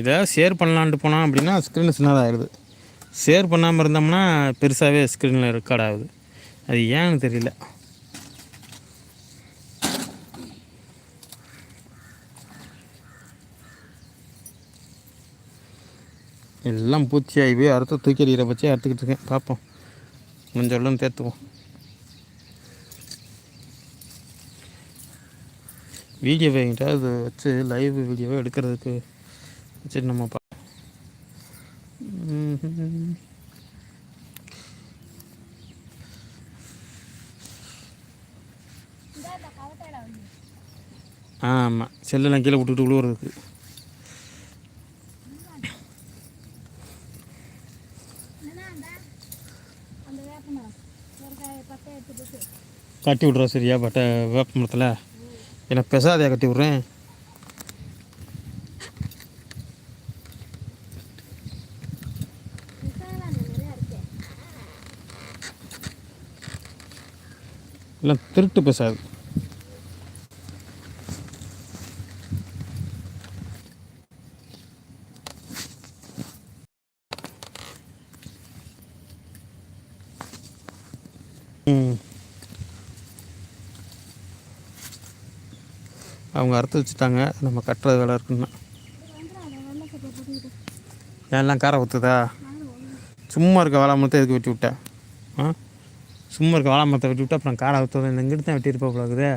இதை ஷேர் பண்ணலான்ட்டு போனோம் அப்படின்னா ஸ்க்ரீன் சின்னதாகிடுது ஷேர் பண்ணாமல் இருந்தோம்னா பெருசாகவே ஸ்க்ரீனில் ரெக்கார்ட் ஆகுது. அது ஏன்னு தெரியல. எல்லாம் பூச்சியாகி போய் அறுத்து தூக்கி அடிக்கிற பட்சே அறுத்துக்கிட்டு இருக்கேன். பார்ப்போம். கொஞ்சம் எல்லாம் தேத்துவோம். வீடியோ எங்கிட்ட அது வச்சு லைவ் வீடியோவை எடுக்கிறதுக்கு வச்சு நம்ம பா ஆமாம் செல்லெல்லாம் கீழே விட்டுக்கிட்டு விழுவுறதுக்கு. கட்டி விட்றோம் சரியா? பட்ட வேப்பமரத்தில்? எனக்கு கட்டி விட்றேன். எல்லாம் திருட்டு பெசாது. அவங்க அறுத்து வச்சுட்டாங்க. நம்ம கட்டுறது வேலை இருக்குன்னா. எல்லாம் காரை ஊற்றுதா சும்மா இருக்க வாழை மரத்தை எதுக்கு வெட்டி விட்டேன் ஆ? சும்மா இருக்க வாழை மரத்தை வெட்டி விட்டு அப்புறம் காரை ஊற்றுறது இந்த இங்கிட்டு தான் வெட்டியிருப்பா போலாக்குது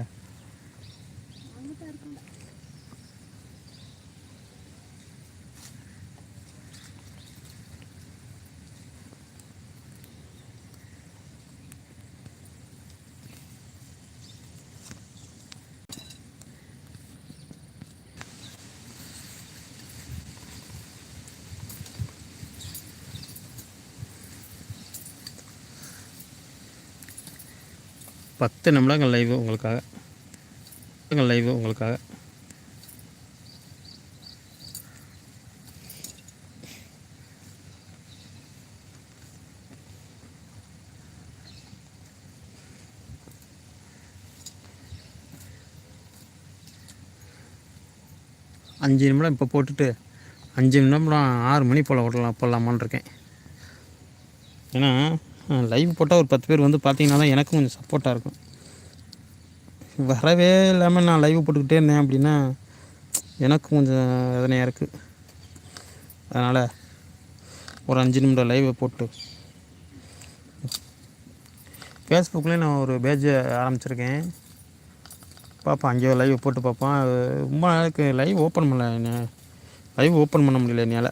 பத்து நிமிடங்கள் லைவ் உங்களுக்காக. நிமிடங்கள் லைவ் உங்களுக்காக. அஞ்சு நிமிடம் இப்போ போட்டுட்டு அஞ்சு நிமிடம் ஆறு மணி போல் விடலாம் போடலாமான்னு இருக்கேன். ஏன்னா லைவ் போட்டால் ஒரு பத்து பேர் வந்து பார்த்தீங்கன்னா தான் எனக்கும் கொஞ்சம் சப்போர்ட்டாக இருக்கும். வரவே இல்லாமல் நான் லைவ் போட்டுக்கிட்டே இருந்தேன் அப்படின்னா எனக்கும் கொஞ்சம் வேதனையாக இருக்குது அதனால் ஒரு அஞ்சு நிமிடம் லைவை போட்டு. ஃபேஸ்புக்லேயும் நான் ஒரு பேஜ் ஆரம்பிச்சிருக்கேன். பார்ப்போம் அங்கேயோ லைவ் போட்டு பார்ப்போம் ரொம்ப நாளைக்கு லைவ் ஓப்பன் பண்ணல என்ன. லைவ் ஓப்பன் பண்ண முடியல என்னால்.